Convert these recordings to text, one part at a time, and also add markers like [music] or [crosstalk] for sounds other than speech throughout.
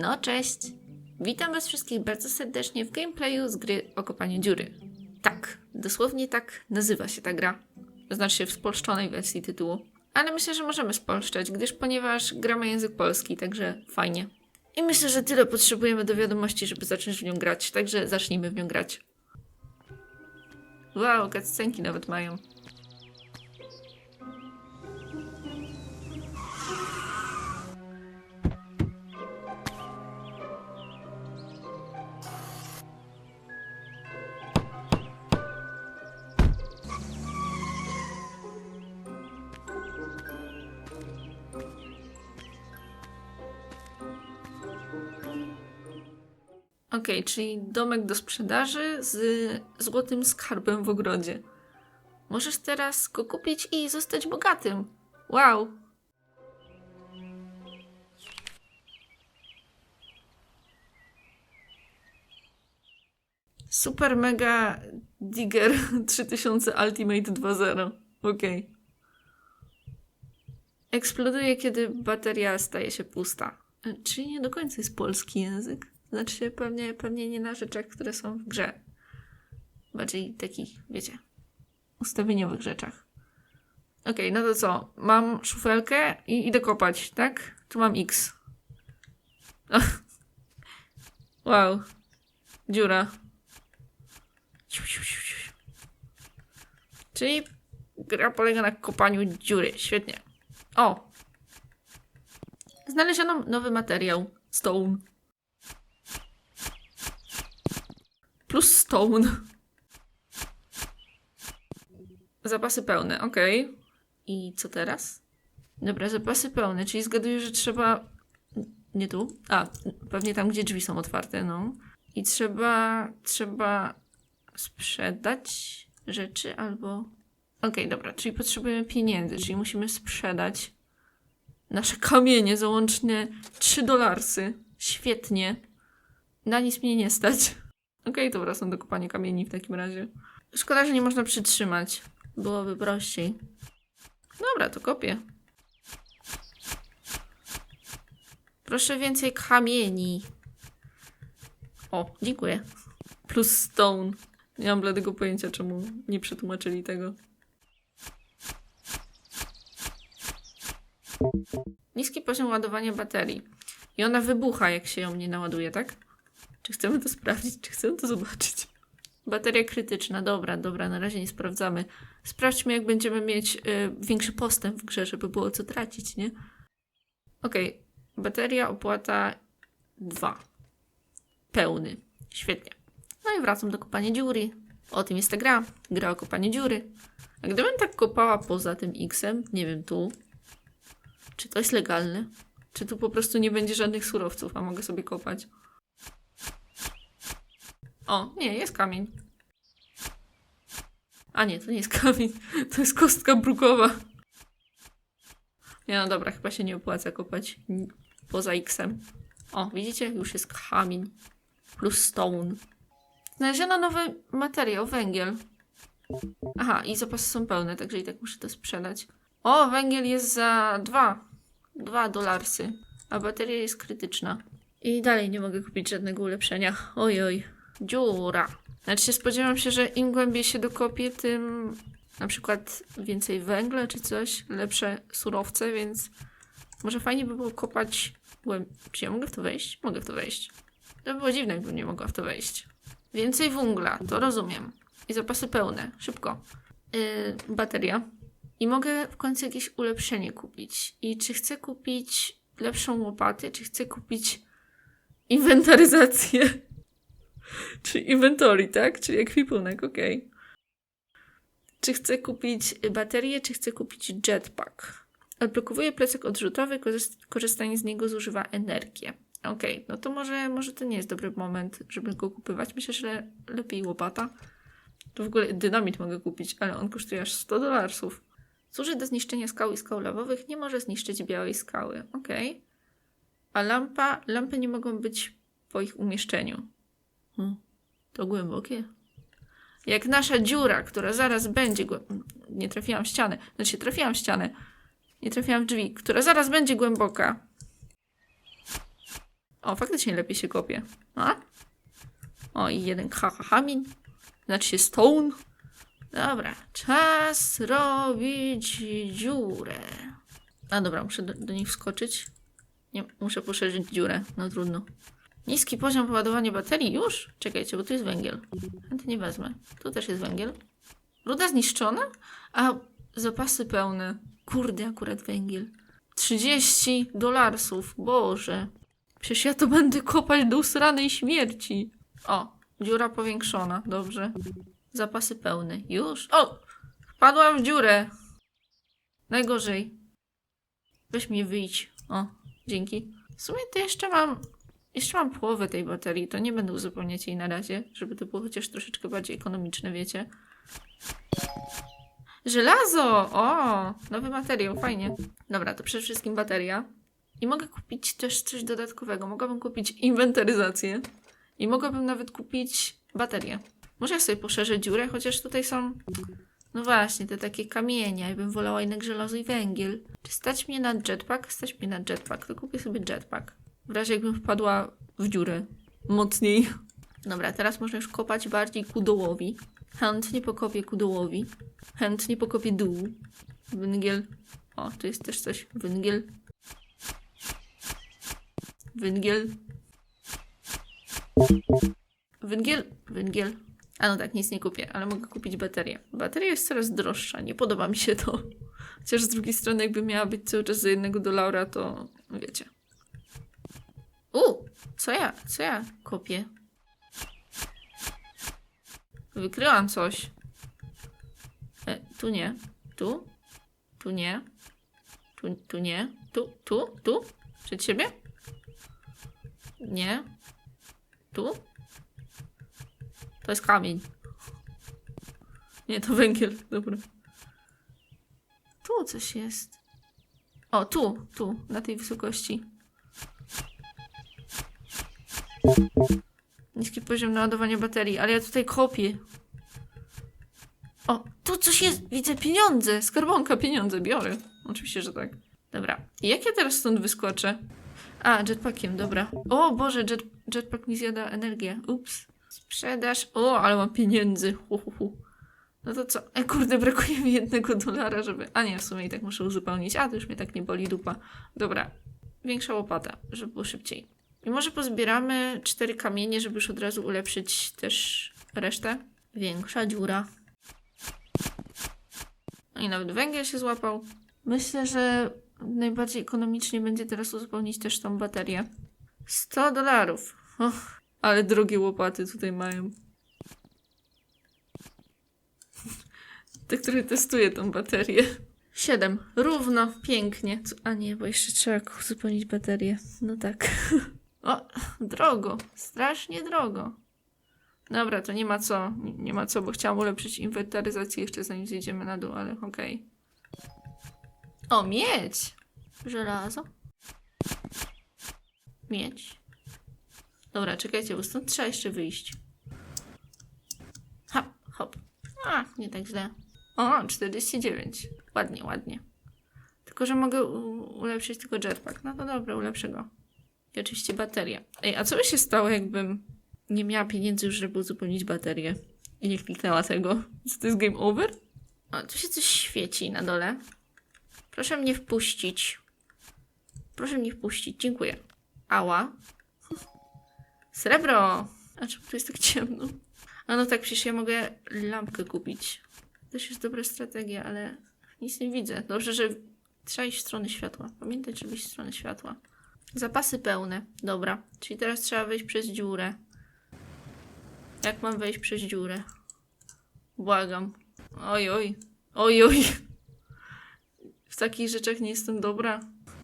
No cześć! Witam Was wszystkich bardzo serdecznie w gameplayu z gry o kopaniu dziury. Tak, dosłownie tak nazywa się ta gra. Znaczy się w spolszczonej wersji tytułu. Ale myślę, że możemy spolszczać, gdyż ponieważ gra ma język polski, także fajnie. I myślę, że tyle potrzebujemy do wiadomości, żeby zacząć w nią grać, także zacznijmy w nią grać. Wow, cutscenki nawet mają. Okej, czyli domek do sprzedaży z złotym skarbem w ogrodzie. Możesz teraz go kupić i zostać bogatym. Wow! Super Mega Digger [laughs] 3000 Ultimate 2.0. Okej. Eksploduje, kiedy bateria staje się pusta. E, Czyli nie do końca jest polski język. Znaczy pewnie, pewnie nie na rzeczach, które są w grze. Bardziej takich, wiecie, ustawieniowych rzeczach. Okej, no to co? Mam szufelkę i idę kopać, tak? Tu mam X. [laughs] wow. Dziura. Czyli gra polega na kopaniu dziury. Świetnie. O! Znaleziono nowy materiał. Stone. Plus stone. Zapasy pełne, okej. I co teraz? Dobra, zapasy pełne, czyli zgaduję, że trzeba. Nie tu? A, pewnie tam, gdzie drzwi są otwarte, no. I trzeba. Trzeba sprzedać rzeczy albo. Okej, dobra, czyli potrzebujemy pieniędzy, czyli musimy sprzedać nasze kamienie za łącznie 3 dolarsy. Świetnie. Na nic mnie nie stać. Okej, to wracam do kopania kamieni w takim razie. Szkoda, że nie można przytrzymać. Byłoby prościej. Dobra, to kopię. Proszę więcej kamieni. O, dziękuję. Plus stone. Nie mam bladego pojęcia, czemu nie przetłumaczyli tego. Niski poziom ładowania baterii. I ona wybucha, jak się ją nie naładuje, tak? Czy chcemy to sprawdzić? Czy chcemy to zobaczyć? Bateria krytyczna, dobra, dobra, na razie nie sprawdzamy. Sprawdźmy, jak będziemy mieć y, większy postęp w grze, żeby było co tracić, nie? Okej, bateria opłata 2. Pełny. Świetnie. No i wracam do kopania dziury. O tym jest ta gra. Gra o kopaniu dziury. A gdybym tak kopała poza tym X-em, nie wiem, tu, czy to jest legalne? Czy tu po prostu nie będzie żadnych surowców, a mogę sobie kopać? O, nie, jest kamień. A nie, to nie jest kamień. [laughs] To jest kostka brukowa. Nie, no dobra, chyba się nie opłaca kopać poza X-em. O, widzicie? Już jest kamień. Plus stone. Znaleziono nowy materiał, węgiel. Aha, i zapasy są pełne, także i tak muszę to sprzedać. O, węgiel jest za dwa. Dwa dolarsy. A bateria jest krytyczna. I dalej nie mogę kupić żadnego ulepszenia. Oj, oj. Dziura. Znaczy spodziewam się, że im głębiej się dokopię, tym na przykład więcej węgla czy coś, lepsze surowce, więc może fajnie by było kopać głębiej. Czy ja mogę w to wejść? Mogę w to wejść. To by było dziwne, gdybym nie mogła w to wejść. Więcej węgla, to rozumiem. I zapasy pełne. Szybko. Yy, bateria. I mogę w końcu jakieś ulepszenie kupić. I czy chcę kupić lepszą łopatę, czy chcę kupić inwentaryzację? [laughs] czy inventory, tak? Czyli ekwipunek, okej. Czy chcę kupić baterię, czy chcę kupić jetpack? Odblokowuje plecak odrzutowy, korzyst- korzystanie z niego zużywa energię. Okej, no to może, może to nie jest dobry moment, żeby go kupywać. Myślę, że lepiej łopata. To w ogóle dynamit mogę kupić, ale on kosztuje aż 100 dolarsów. Służy do zniszczenia skał i skał lawowych, nie może zniszczyć białej skały. Okej. A lampa, lampy nie mogą być po ich umieszczeniu. Hmm, to głębokie. Jak nasza dziura, która zaraz będzie. Nie trafiłam w ścianę. Znaczy, trafiłam w ścianę. Nie trafiłam w drzwi, która zaraz będzie głęboka. O, faktycznie lepiej się kopie. A? O, i jeden kamień. Znaczy się stone. Dobra, czas robić dziurę. A dobra, muszę do, do nich wskoczyć. Nie, muszę poszerzyć dziurę. No trudno. Niski poziom poładowania baterii? Już? Czekajcie, bo tu jest węgiel. Chętnie wezmę. Tu też jest węgiel. Ruda zniszczona? A zapasy pełne. Kurde, akurat węgiel. 30 dolarsów. Boże. Przecież ja to będę kopać do usranej śmierci. O, dziura powiększona. Dobrze. Zapasy pełne. Już? O! Wpadłam w dziurę. Najgorzej. Weź mnie wyjdź. O, dzięki. W sumie to jeszcze mam. Jeszcze mam połowę tej baterii. To nie będę uzupełniać jej na razie, żeby to było chociaż troszeczkę bardziej ekonomiczne, wiecie. Żelazo! O! Nowy materiał, fajnie. Dobra, to przede wszystkim bateria. I mogę kupić też coś dodatkowego. Mogłabym kupić inwentaryzację. I mogłabym nawet kupić baterię. Może ja sobie poszerzę dziurę, chociaż tutaj są. No właśnie, te takie kamienie. Ja bym wolała jednak żelazo i węgiel. Czy stać mnie na jetpack? Stać mnie na jetpack. To kupię sobie jetpack. W razie jakbym wpadła w dziurę. Mocniej. Dobra, teraz można już kopać bardziej ku dołowi. Chętnie pokopię ku dołowi. Chętnie pokopię dół. Węgiel. O, tu jest też coś. Węgiel. Węgiel. Węgiel. Węgiel. A no tak, nic nie kupię, ale mogę kupić baterię. Bateria jest coraz droższa, nie podoba mi się to. Chociaż z drugiej strony, jakby miała być cały czas za jednego dolara, to wiecie. U, co ja, co ja kopię? Wykryłam coś. E, tu nie. Tu? Tu nie. Tu, tu nie. Tu, tu, tu? Przed siebie? Nie. Tu? To jest kamień. Nie, to węgiel. Dobra. Tu coś jest. O, tu, tu, na tej wysokości. Niski poziom naładowania baterii, ale ja tutaj kopię. O, tu coś jest, widzę pieniądze, skarbonka, pieniądze, biorę. Oczywiście, że tak. Dobra, i jak ja teraz stąd wyskoczę? A, jetpackiem, dobra. O Boże, jet, jetpack mi zjada energię. Ups. Sprzedaż. O, ale mam pieniędzy. Hu, hu, hu. No to co? E, kurde, brakuje mi jednego dolara, żeby... A nie, w sumie i tak muszę uzupełnić. A, to już mnie tak nie boli dupa. Dobra. Większa łopata, żeby było szybciej. I może pozbieramy cztery kamienie, żeby już od razu ulepszyć też resztę. Większa dziura. No i nawet węgiel się złapał. Myślę, że najbardziej ekonomicznie będzie teraz uzupełnić też tą baterię. 100 dolarów. Och, ale drogie łopaty tutaj mają. [laughs] Te, które testuję tą baterię. 7. Równo, pięknie. A nie, bo jeszcze trzeba uzupełnić baterię. No tak. [laughs] O, drogo. Strasznie drogo. Dobra, to nie ma co. Nie, ma co, bo chciałam ulepszyć inwentaryzację jeszcze zanim zjedziemy na dół, ale okej. O, miedź! Żelazo. Miedź. Dobra, czekajcie, bo stąd trzeba jeszcze wyjść. Hop, hop. A, nie tak źle. O, 49. Ładnie, ładnie. Tylko, że mogę ulepszyć tylko jetpack. No to dobra, ulepszę go. I oczywiście bateria. Ej, a co by się stało, jakbym nie miała pieniędzy już, żeby uzupełnić baterię? I nie kliknęła tego. Co to jest game over? O, tu się coś świeci na dole. Proszę mnie wpuścić. Proszę mnie wpuścić, dziękuję. Ała. Srebro! A czemu tu jest tak ciemno? A no tak, przecież ja mogę lampkę kupić. To też jest dobra strategia, ale nic nie widzę. Dobrze, że trzeba iść w stronę światła. Pamiętaj, żeby iść w stronę światła. Zapasy pełne. Dobra. Czyli teraz trzeba wejść przez dziurę. Jak mam wejść przez dziurę? Błagam. Oj, oj. Oj, oj. W takich rzeczach nie jestem dobra.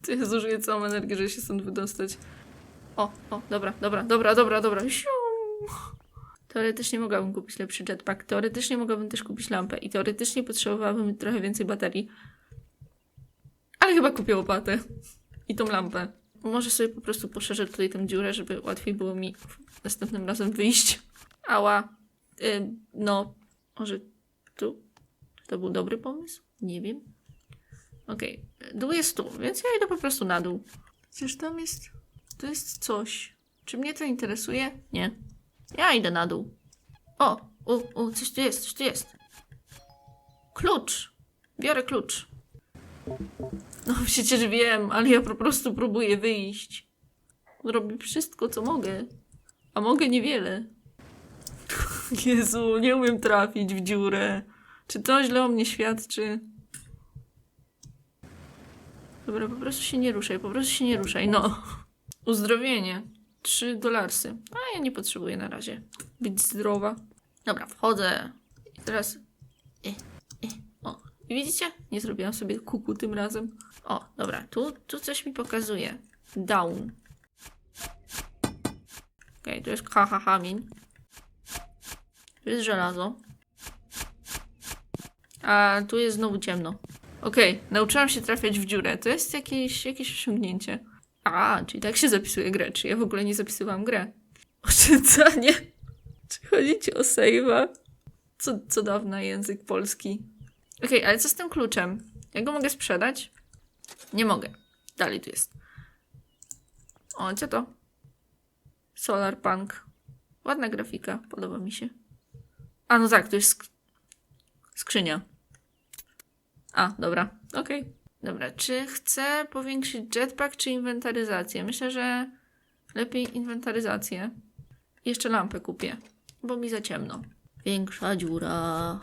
Ja zużyję całą energię, żeby się stąd wydostać. O, o, dobra, dobra, dobra, dobra, dobra. Teoretycznie mogłabym kupić lepszy jetpack. Teoretycznie mogłabym też kupić lampę. I teoretycznie potrzebowałabym trochę więcej baterii. Ale chyba kupię łopatę. I tą lampę. Może sobie po prostu poszerzę tutaj tę dziurę, żeby łatwiej było mi następnym razem wyjść. Ała. Y, no, może tu? To był dobry pomysł? Nie wiem. Okej, dół jest tu, więc ja idę po prostu na dół. Przecież tam jest to jest coś. Czy mnie to interesuje? Nie. Ja idę na dół. O, o, o, coś tu jest, coś tu jest. Klucz. Biorę klucz. No przecież wiem, ale ja po prostu próbuję wyjść. Robię wszystko, co mogę. A mogę niewiele. [laughs] Jezu, nie umiem trafić w dziurę. Czy to źle o mnie świadczy? Dobra, po prostu się nie ruszaj, po prostu się nie ruszaj, no. Uzdrowienie. Trzy dolarsy. A ja nie potrzebuję na razie być zdrowa. Dobra, wchodzę. I teraz... widzicie? Nie zrobiłam sobie kuku tym razem. O, dobra, tu, tu coś mi pokazuje. Down. Okej, tu jest haha kamień. Tu jest żelazo. A tu jest znowu ciemno. Okej, nauczyłam się trafiać w dziurę. To jest jakieś, jakieś osiągnięcie. A, czyli tak się zapisuje grę. Czy ja w ogóle nie zapisywałam grę? Oszczędzanie. Czy chodzi ci o save'a? Co, co dawna język polski. Okej, ale co z tym kluczem? Ja go mogę sprzedać? Nie mogę. Dalej tu jest. O, co to? Solar Punk. Ładna grafika, podoba mi się. A, no tak, to jest sk- skrzynia. A, dobra, okej. Dobra, czy chcę powiększyć jetpack czy inwentaryzację? Myślę, że lepiej inwentaryzację. Jeszcze lampę kupię, bo mi za ciemno. Większa dziura.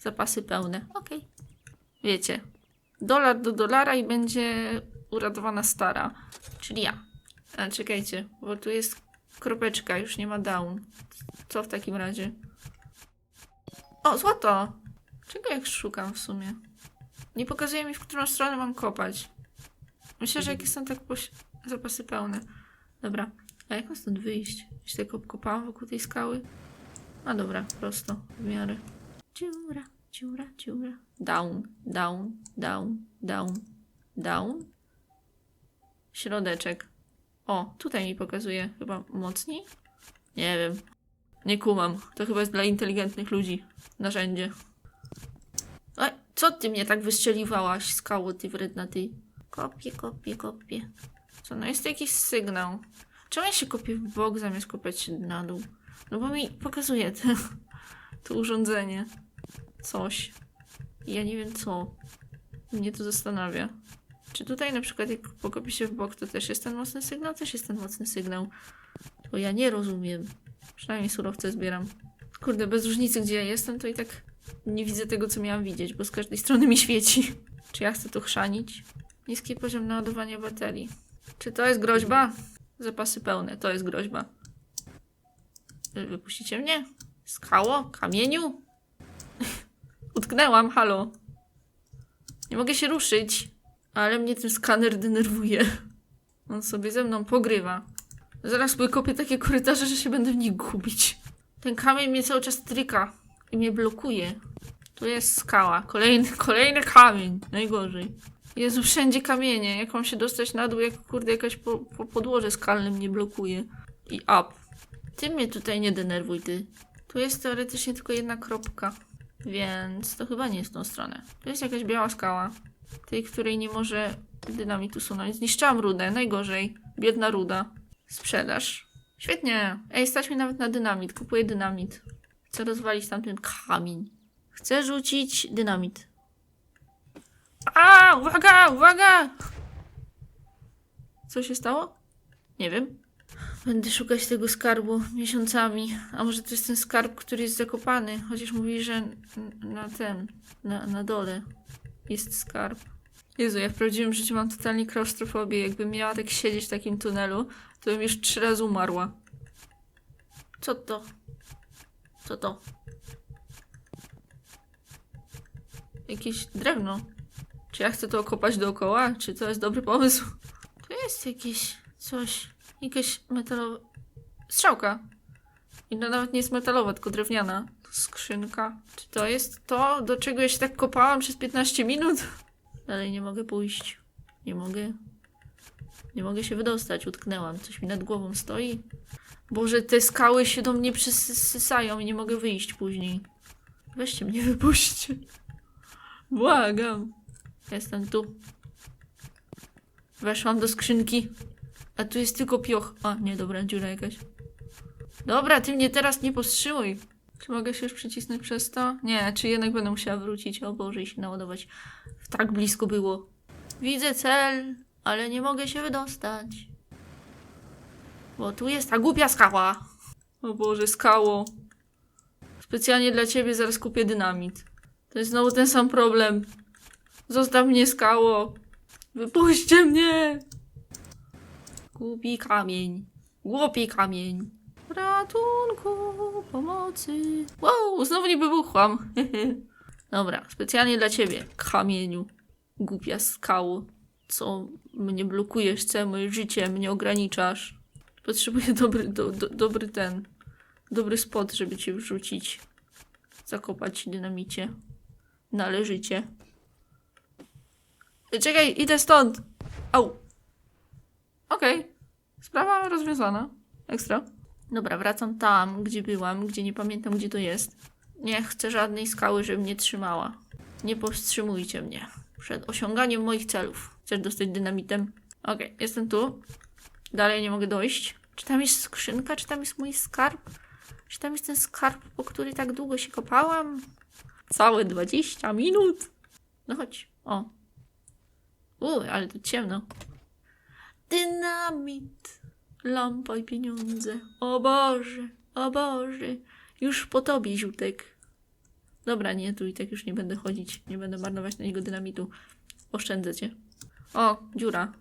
Zapasy pełne, okej. Wiecie, dolar do dolara i będzie uradowana stara, czyli ja. A, czekajcie, bo tu jest kropeczka, już nie ma down. Co w takim razie? O, złoto! Czego jak szukam w sumie? Nie pokazuje mi, w którą stronę mam kopać. Myślę, że jak jestem tak zapasy pełne. Dobra, a jak mam stąd wyjść? Jeśli tak obkopałam wokół tej skały? A dobra, prosto, w miarę. Dziura, dziura, dziura. Down, down, down, down, down. Środeczek. O, tutaj mi pokazuje chyba mocniej? Nie wiem. Nie kumam. To chyba jest dla inteligentnych ludzi. Narzędzie. Ej, co ty mnie tak wystrzeliwałaś, skało ty wredna ty? Kopię, kopię, kopię. Co, no jest to jakiś sygnał. Czemu ja się kopię w bok zamiast kopiać się na dół? No bo mi pokazuje te, to urządzenie. Coś. Ja nie wiem co. Mnie to zastanawia. Czy tutaj na przykład jak pokopię się w bok, to też jest ten mocny sygnał? Też jest ten mocny sygnał. To ja nie rozumiem. Przynajmniej surowce zbieram. Kurde, bez różnicy gdzie ja jestem, to i tak nie widzę tego, co miałam widzieć, bo z każdej strony mi świeci. [laughs] Czy ja chcę to chrzanić? Niski poziom naładowania baterii. Czy to jest groźba? Zapasy pełne, to jest groźba. Wy- Wypuścicie mnie? Skało? Kamieniu? [laughs] Utknęłam, halo. Nie mogę się ruszyć. Ale mnie ten skaner denerwuje. On sobie ze mną pogrywa. Zaraz kopię takie korytarze, że się będę w nich gubić. Ten kamień mnie cały czas tryka i mnie blokuje. Tu jest skała. Kolejny, [laughs] kolejny kamień. Najgorzej. Jezu, wszędzie kamienie. Jak mam się dostać na dół, jak kurde jakaś po, po podłoże skalne mnie blokuje. I up. Ty mnie tutaj nie denerwuj, ty. Tu jest teoretycznie tylko jedna kropka. Więc to chyba nie jest tą stronę. Tu jest jakaś biała skała. Tej, której nie może dynamit usunąć. Zniszczyłam rudę. Najgorzej. Biedna ruda. Sprzedaż. Świetnie. Ej, stać mi nawet na dynamit. Kupuję dynamit. Chcę rozwalić tamten kamień. Chcę rzucić dynamit. A, uwaga, uwaga! Co się stało? Nie wiem. Będę szukać tego skarbu miesiącami. A może to jest ten skarb, który jest zakopany? Chociaż mówi, że na ten, na, na dole jest skarb. Jezu, ja w prawdziwym życiu mam totalnie klaustrofobię. Jakbym miała tak siedzieć w takim tunelu, to bym już trzy razy umarła. Co to? Co to? Jakieś drewno. Czy ja chcę to okopać dookoła? Czy to jest dobry pomysł? Tu jest jakieś coś. Jakaś metalowa... Strzałka. I to nawet nie jest metalowa, tylko drewniana. Skrzynka. Czy to jest to, do czego ja się tak kopałam przez 15 minut? Dalej nie mogę pójść. Nie mogę. Nie mogę się wydostać. Utknęłam. Coś mi nad głową stoi. Boże, te skały się do mnie przysysają i nie mogę wyjść później. Weźcie mnie, [laughs] wypuśćcie. Błagam. Jestem tu. Weszłam do skrzynki. A tu jest tylko pioch. A, nie, dobra, dziura jakaś. Dobra, ty mnie teraz nie powstrzymuj. Czy mogę się już przycisnąć przez to? Nie, czy jednak będę musiała wrócić? O Boże, i się naładować. Tak blisko było. Widzę cel, ale nie mogę się wydostać. Bo tu jest ta głupia skała. O Boże, skało. Specjalnie dla ciebie zaraz kupię dynamit. To jest znowu ten sam problem. Zostaw mnie, skało. Wypuśćcie mnie. Głupi kamień. Głupi kamień. Ratunku, pomocy. Wow, znowu nie wybuchłam. [laughs] Dobra, specjalnie dla ciebie, kamieniu. Głupia skało. Co mnie blokujesz całe moje życie, mnie ograniczasz. Potrzebuję dobry, do, do, dobry ten, dobry spot, żeby cię wrzucić. Zakopać dynamicie. Należycie. Czekaj, idę stąd! Au! Okej. Sprawa rozwiązana. Ekstra. Dobra, wracam tam, gdzie byłam, gdzie nie pamiętam, gdzie to jest. Nie chcę żadnej skały, żeby mnie trzymała. Nie powstrzymujcie mnie przed osiąganiem moich celów. Chcesz dostać dynamitem? Okej, jestem tu. Dalej nie mogę dojść. Czy tam jest skrzynka? Czy tam jest mój skarb? Czy tam jest ten skarb, po który tak długo się kopałam? Całe 20 minut. No chodź. O. Uj, ale tu ciemno. Dynamit. Lampa i pieniądze. O Boże, o Boże. Już po tobie, ziutek. Dobra, nie, tu i tak już nie będę chodzić. Nie będę marnować na niego dynamitu. Oszczędzę cię. O, dziura.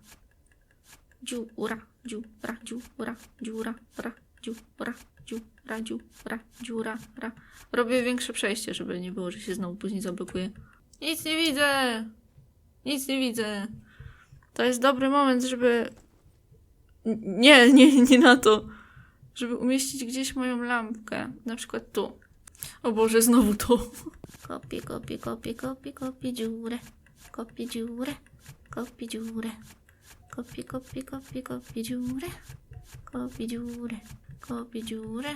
Dziura, dziura, dziura, dziura, ra, dziura, dziura, dziura, dziura, ra. Robię większe przejście, żeby nie było, że się znowu później zablokuje. Nic nie widzę! Nic nie widzę. To jest dobry moment, żeby Nie, nie, nie na to. Żeby umieścić gdzieś moją lampkę. Na przykład tu. O Boże, znowu to. Kopię, kopię, kopię, kopię, kopię dziurę. Kopię dziurę. Kopię dziurę. Kopię, kopię, kopię, kopię dziurę. Kopię dziurę. Kopię dziurę.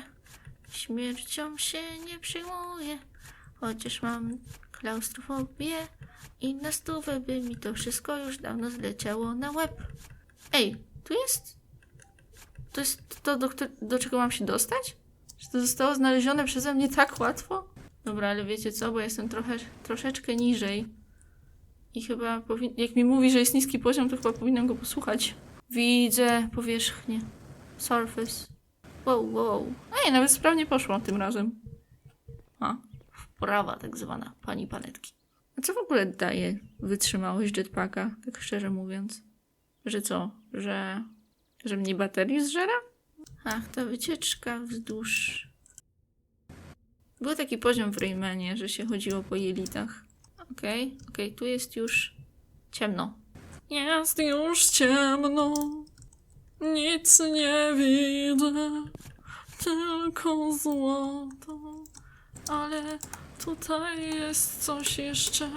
Śmiercią się nie przejmuję. Chociaż mam klaustrofobię. I na stówę by mi to wszystko już dawno zleciało na łeb. Ej, tu jest. To jest to, do, do czego mam się dostać? Czy to zostało znalezione przeze mnie tak łatwo? Dobra, ale wiecie co, bo jestem trochę, troszeczkę niżej. I chyba powin- jak mi mówi, że jest niski poziom, to chyba powinnam go posłuchać. Widzę powierzchnię. Surface. Wow, wow. Ej, nawet sprawnie poszło tym razem. A, wprawa tak zwana, pani paletki. A co w ogóle daje wytrzymałość jetpacka, tak szczerze mówiąc? Że co? Że, że mnie baterii zżera? Ach, ta wycieczka wzdłuż... Był taki poziom w Raymanie, że się chodziło po jelitach. Okej, okej, tu jest już ciemno. Jest już ciemno, nic nie widzę, tylko złoto. Ale tutaj jest coś jeszcze.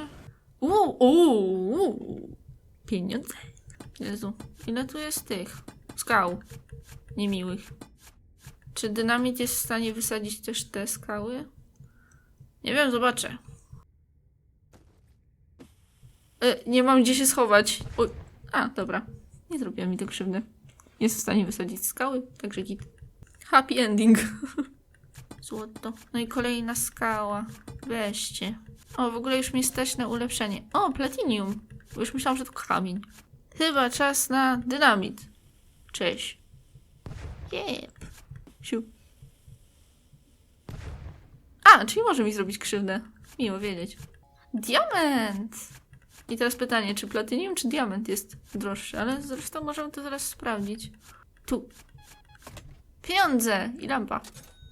Uuu, uuu, uuu. pieniądze. Jezu, ile tu jest tych skał niemiłych? Czy dynamit jest w stanie wysadzić też te skały? Nie wiem, zobaczę. E, nie mam gdzie się schować. Oj. A, dobra. Nie zrobiła mi to krzywdy. Jest w stanie wysadzić skały, także git. Happy ending. [laughs] Złoto. No i kolejna skała. Weźcie. O, w ogóle już mi stać na ulepszenie. O, platinium. Już myślałam, że to kamień. Chyba czas na dynamit. Cześć. Jep. Siu. A, czyli może mi zrobić krzywdę. Miło wiedzieć. Diament! I teraz pytanie, czy platynium, czy diament jest droższy? Ale zresztą możemy to zaraz sprawdzić. Tu. Pieniądze i lampa.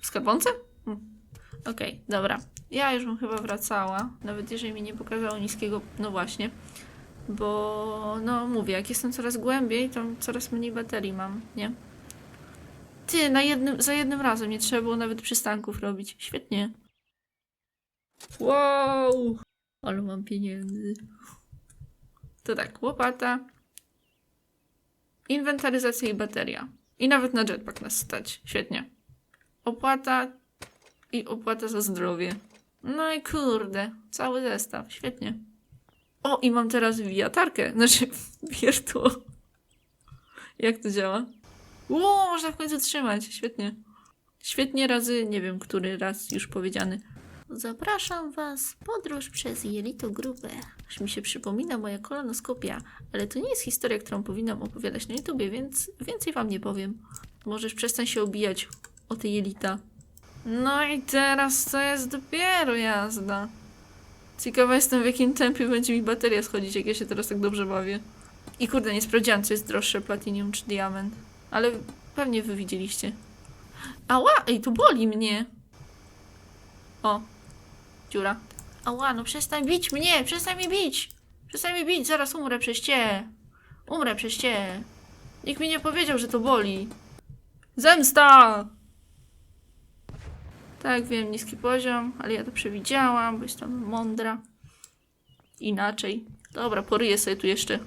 W skarbonce? Hmm. Okej, dobra. Ja już bym chyba wracała, nawet jeżeli mi nie pokazało niskiego, no właśnie. Bo, no mówię, jak jestem coraz głębiej, to coraz mniej baterii mam, nie? Ty, na jednym, za jednym razem nie trzeba było nawet przystanków robić. Świetnie. Wow! Ale mam pieniędzy. To tak, łopata, inwentaryzacja i bateria. I nawet na jetpack nas stać. Świetnie. Opłata i opłata za zdrowie. No i kurde, cały zestaw. Świetnie. O, i mam teraz wiatarkę. Znaczy, [laughs] wiertło. Jak to działa? Ło, można w końcu trzymać. Świetnie. Świetnie razy, nie wiem, który raz już powiedziany. Zapraszam Was podróż przez jelito grube. Aż mi się przypomina moja kolonoskopia, ale to nie jest historia, którą powinnam opowiadać na YouTubie, więc więcej Wam nie powiem. Możesz przestań się obijać o jelita. No i teraz to jest dopiero jazda. Ciekawa jestem, w jakim tempie będzie mi bateria schodzić, jak ja się teraz tak dobrze bawię. I kurde, nie sprawdziłam, co jest droższe, platinium czy diament. Ale pewnie wy widzieliście. Ała, ej, to boli mnie. O, dziura. Ała, no przestań bić mnie, przestań mi bić. Przestań mi bić, zaraz umrę przez cię. Umrę przez cię. Nikt mi nie powiedział, że to boli. Zemsta! Tak, wiem, niski poziom, ale ja to przewidziałam, bo jestem mądra. Inaczej. Dobra, poryję sobie tu jeszcze,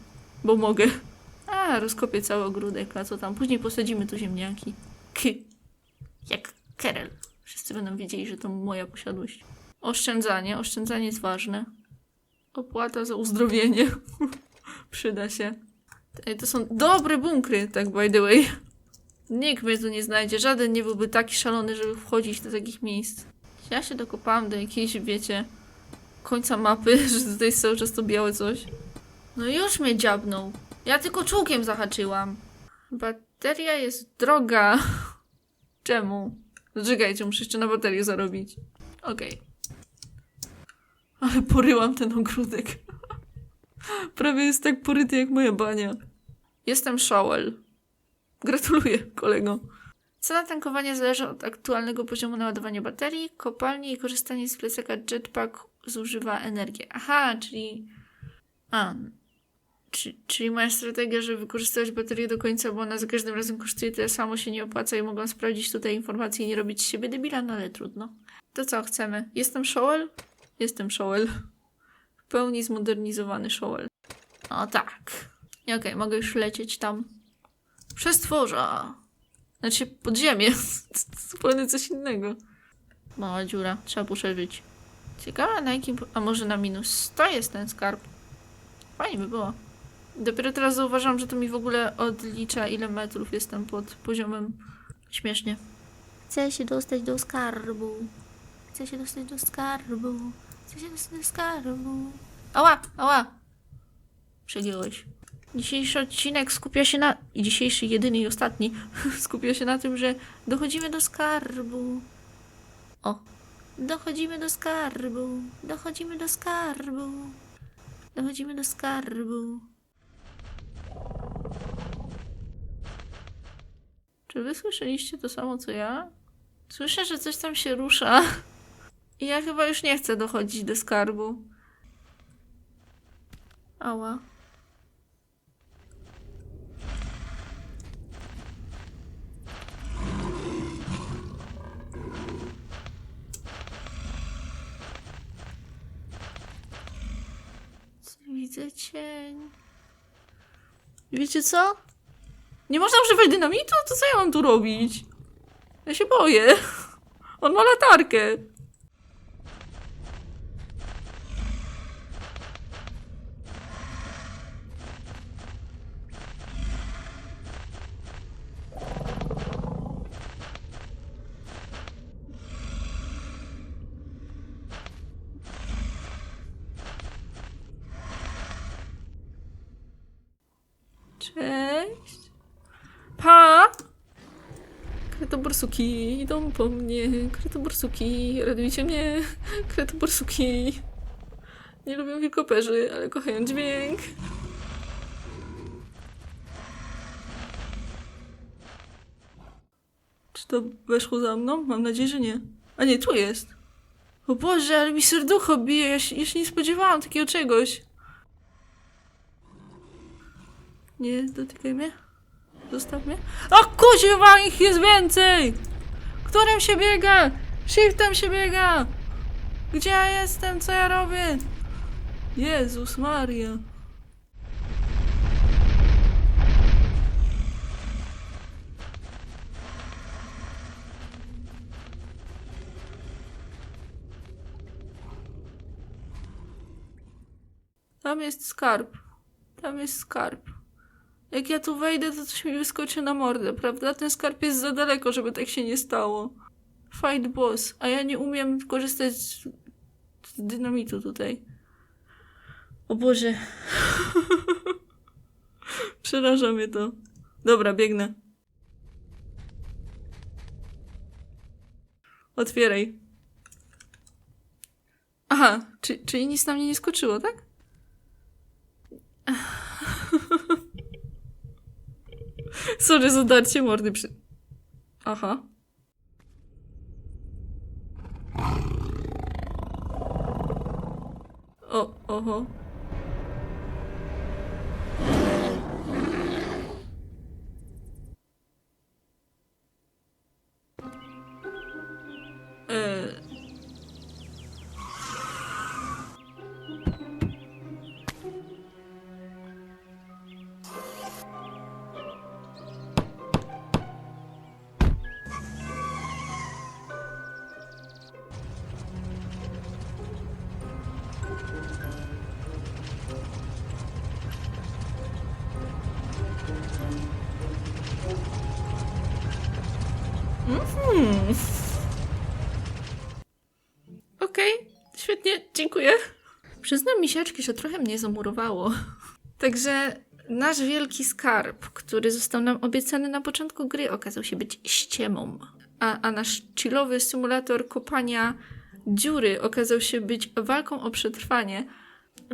bo mogę. A, rozkopię cały ogródek, a co tam? Później posadzimy tu ziemniaki. K. Jak Kerel. Wszyscy będą wiedzieli, że to moja posiadłość. Oszczędzanie. Oszczędzanie jest ważne. Opłata za uzdrowienie. [laughs] Przyda się. To są dobre bunkry, tak by the way. Nikt mnie tu nie znajdzie. Żaden nie byłby taki szalony, żeby wchodzić do takich miejsc. Ja się dokopałam do jakiejś, wiecie, końca mapy, [laughs] że tutaj jest cały czas to białe coś. No już mnie dziabnął. Ja tylko czułkiem zahaczyłam. Bateria jest droga. [laughs] Czemu? Czekajcie, muszę jeszcze na baterię zarobić. Okej. Ale poryłam ten ogródek. [laughs] Prawie jest tak poryty jak moja bania. Jestem Showell. Gratuluję, kolego. Cena tankowania zależy od aktualnego poziomu naładowania baterii. Kopalnie i korzystanie z plecaka jetpack zużywa energię. Aha, czyli... A, czy, czyli moja strategia, żeby wykorzystywać baterię do końca, bo ona za każdym razem kosztuje tyle samo, się nie opłaca i mogłam sprawdzić tutaj informacje i nie robić z siebie debila, no ale trudno. To co chcemy? Jestem Showell? Jestem Showell. W pełni zmodernizowany Showell. O tak. Okej, mogę już lecieć tam. Przestworza. Znaczy pod ziemię. [laughs] Zupełnie coś innego. Mała dziura. Trzeba poszerzyć. Ciekawe na jakim... A może na minus 100 jest ten skarb? Fajnie by było. Dopiero teraz zauważam, że to mi w ogóle odlicza ile metrów jestem pod poziomem. Śmiesznie. Chcę się dostać do skarbu. Chcę się dostać do skarbu. Chcę się dostać do skarbu. Ała, ała. Przegiąłeś. Dzisiejszy odcinek skupia się na... I dzisiejszy, jedyny i ostatni, [laughs] skupia się na tym, że dochodzimy do skarbu. O. Dochodzimy do skarbu. Dochodzimy do skarbu. Dochodzimy do skarbu. Czy wy słyszeliście to samo co ja? Słyszę, że coś tam się rusza. I ja chyba już nie chcę dochodzić do skarbu. Ała. Widzę cień. Wiecie co? Nie można używać dynamitu? To co ja mam tu robić? Ja się boję. [laughs] On ma latarkę. Cześć. Pa! Kretoborsuki idą po mnie. Kretoborsuki, radujcie mnie. Kretoborsuki. Nie lubią wilkoperzy, ale kochają dźwięk. Czy to weszło za mną? Mam nadzieję, że nie. A nie, tu jest. O Boże, ale mi serducho bije. Ja się, ja się nie spodziewałam takiego czegoś. Nie dotykaj mnie. Zostaw mnie. O kuźwa, ich jest więcej! Którym się biega? Shiftem się biega! Gdzie ja jestem? Co ja robię? Jezus Maria. Tam jest skarb. Tam jest skarb. Jak ja tu wejdę, to coś mi wyskoczy na mordę, prawda? Ten skarb jest za daleko, żeby tak się nie stało. Fight boss, a ja nie umiem korzystać z, dynamitu tutaj. O Boże. [laughs] Przeraża mnie to. Dobra, biegnę. Otwieraj. Aha, czy, czyli nic na mnie nie skoczyło, tak? Sorry za darcie mordy przy... Aha. O, oho. Misiaczki, że trochę mnie zamurowało. [laughs] Także nasz wielki skarb, który został nam obiecany na początku gry, okazał się być ściemą. A, a nasz chillowy symulator kopania dziury okazał się być walką o przetrwanie.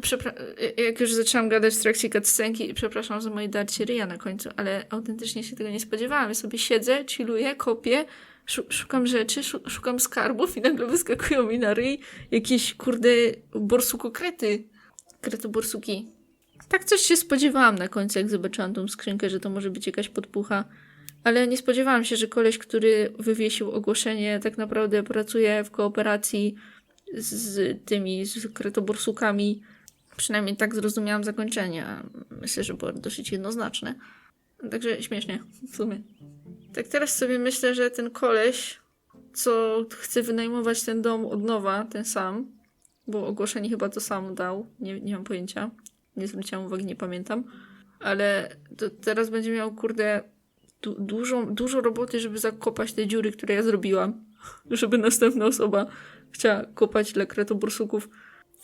Przepra- jak już zaczęłam gadać w trakcie cutscenki przepraszam za moje darcie ryja na końcu, ale autentycznie się tego nie spodziewałam. Ja sobie siedzę, chilluję, kopię, szukam rzeczy, szu- szukam skarbów i nagle wyskakują mi na ryj jakieś, kurde, borsukokrety. Kretoborsuki. Tak coś się spodziewałam na końcu, jak zobaczyłam tą skrzynkę, że to może być jakaś podpucha. Ale nie spodziewałam się, że koleś, który wywiesił ogłoszenie, tak naprawdę pracuje w kooperacji z, tymi z kretoborsukami. Przynajmniej tak zrozumiałam zakończenie. Myślę, że było dosyć jednoznaczne. Także śmiesznie, w sumie. Tak teraz sobie myślę, że ten koleś, co chce wynajmować ten dom od nowa, ten sam, bo ogłoszenie chyba to sam dał, nie, nie mam pojęcia, nie zwróciłam uwagi, nie pamiętam, ale teraz będzie miał, kurde, du- dużo, dużo roboty, żeby zakopać te dziury, które ja zrobiłam, [laughs] żeby następna osoba chciała kopać dla kretobursuków.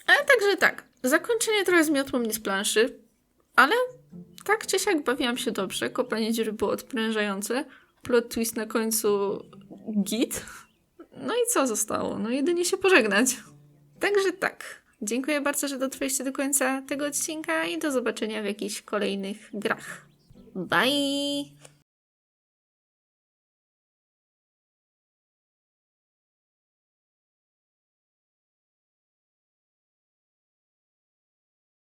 Ale także tak, zakończenie trochę zmiotło mnie z planszy, ale tak czy siak bawiłam się dobrze, kopanie dziury było odprężające, plot twist na końcu git. No i co zostało? No jedynie się pożegnać. Także tak. Dziękuję bardzo, że dotrwaliście do końca tego odcinka i do zobaczenia w jakichś kolejnych grach. Bye!